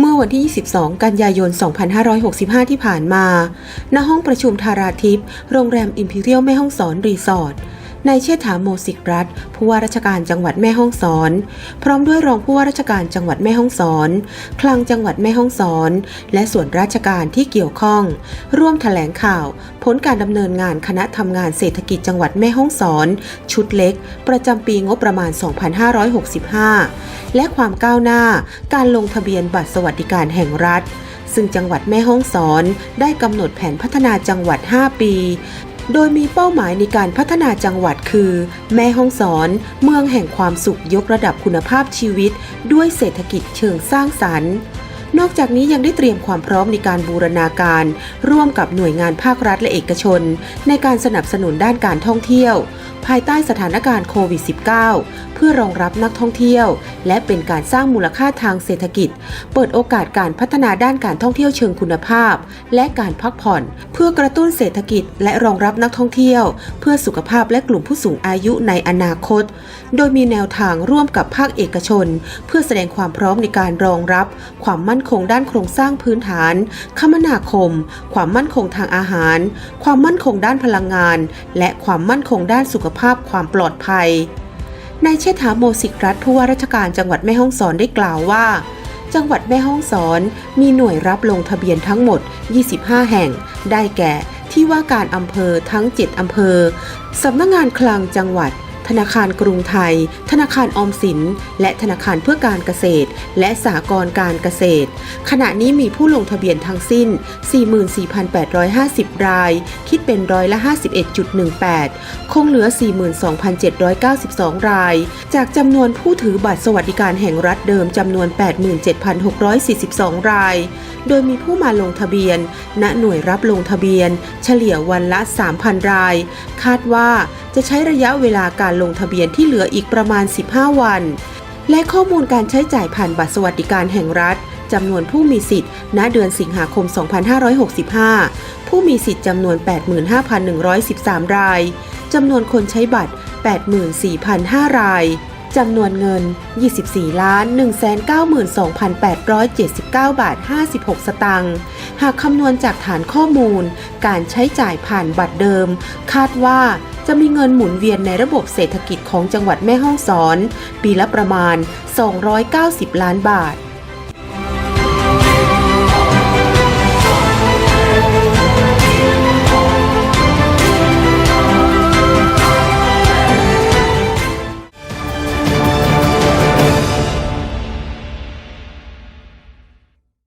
เมื่อวันที่ 22 กันยายน 2565 ที่ผ่านมา ณ ห้องประชุมทาราทิพย์ โรงแรมอิมพีเรียลแม่ห้องสอนรีสอร์ท นายเชษฐาโมสิกรัฐผู้ว่าราชการจังหวัดแม่ฮ่องสอน พร้อมด้วยรองผู้ว่าราชการจังหวัดแม่ฮ่องสอน คลังจังหวัดแม่ฮ่องสอน และส่วนราชการที่เกี่ยวข้อง ร่วมแถลงข่าว ผลการดำเนินงานคณะทำงานเศรษฐกิจจังหวัดแม่ฮ่องสอน ชุดเล็ก ประจำปีงบประมาณ 2565 และความก้าวหน้าการลงทะเบียนบัตรสวัสดิการแห่งรัฐซึ่งจังหวัดแม่ฮ่องสอนได้กำหนดแผนพัฒนาจังหวัด 5 ปี โดยมีเป้าหมายในการพัฒนาจังหวัดคือ แม่ฮ่องสอน เมืองแห่งความสุขยกระดับคุณภาพชีวิต ด้วยเศรษฐกิจเชิงสร้างสรรค์นอกจากนี้ยังได้เตรียมความพร้อมในการบูรณาการ ร่วมกับหน่วยงานภาครัฐและเอกชน ในการสนับสนุนด้านการท่องเที่ยว ภายใต้สถานการณ์โควิด -19 เพื่อรองรับนักท่องเที่ยว และเป็นการสร้างมูลค่าทางเศรษฐกิจ เปิดโอกาสการพัฒนาด้านการท่องเที่ยวเชิงคุณภาพ และการพักผ่อน เพื่อกระตุ้นเศรษฐกิจ และรองรับนักท่องเที่ยว เพื่อสุขภาพและกลุ่มผู้สูงอายุในอนาคต โดยมีแนวทางร่วมกับภาคเอกชน เพื่อแสดงความพร้อมในการรองรับ ความมั่นคงด้านโครงสร้างพื้นฐาน คมนาคม ความมั่นคงทางอาหาร ความมั่นคงด้านพลังงาน และความมั่นคงด้านสุขภาพความปลอดภัยนายเชษฐาโมสิกรัฐผู้ว่าราชการจังหวัดแม่ฮ่องสอนได้กล่าวว่า จังหวัดแม่ฮ่องสอนมีหน่วยรับลงทะเบียนทั้งหมด 25 แห่ง ได้แก่ที่ว่าการอำเภอทั้ง 7 อำเภอ สำนักงานคลังจังหวัด ธนาคารกรุงไทย ธนาคารออมสิน และธนาคารเพื่อการเกษตร และสหกรณ์การเกษตร ขณะนี้มีผู้ลงทะเบียนทั้งสิ้น 44,850 ราย คิดเป็นร้อยละ 51.18 คงเหลือ 42,792 ราย จากจำนวนผู้ถือบัตรสวัสดิการแห่งรัฐเดิมจำนวน 87,642 ราย โดยมีผู้มาลงทะเบียน ณ หน่วยรับลงทะเบียน เฉลี่ยวันละ 3,000 ราย คาดว่าจะใช้ระยะเวลาการลงทะเบียนที่เหลืออีกประมาณ 15 วัน และข้อมูลการใช้จ่ายผ่านบัตรสวัสดิการแห่งรัฐจำนวนผู้มีสิทธิ์ ณ เดือนสิงหาคม 2565 ผู้มีสิทธิ์จำนวน 85,113 ราย จำนวนคนใช้บัตร 84,005 ราย จำนวนเงิน 24 ล้าน 192,879 บาท 56 สตางค์ หากคำนวณจากฐานข้อมูล การใช้จ่ายผ่านบัตรเดิม คาดว่า จะมีเงินหมุนเวียนในระบบเศรษฐกิจของจังหวัดแม่ฮ่องสอน ปีละประมาณ 290 ล้านบาท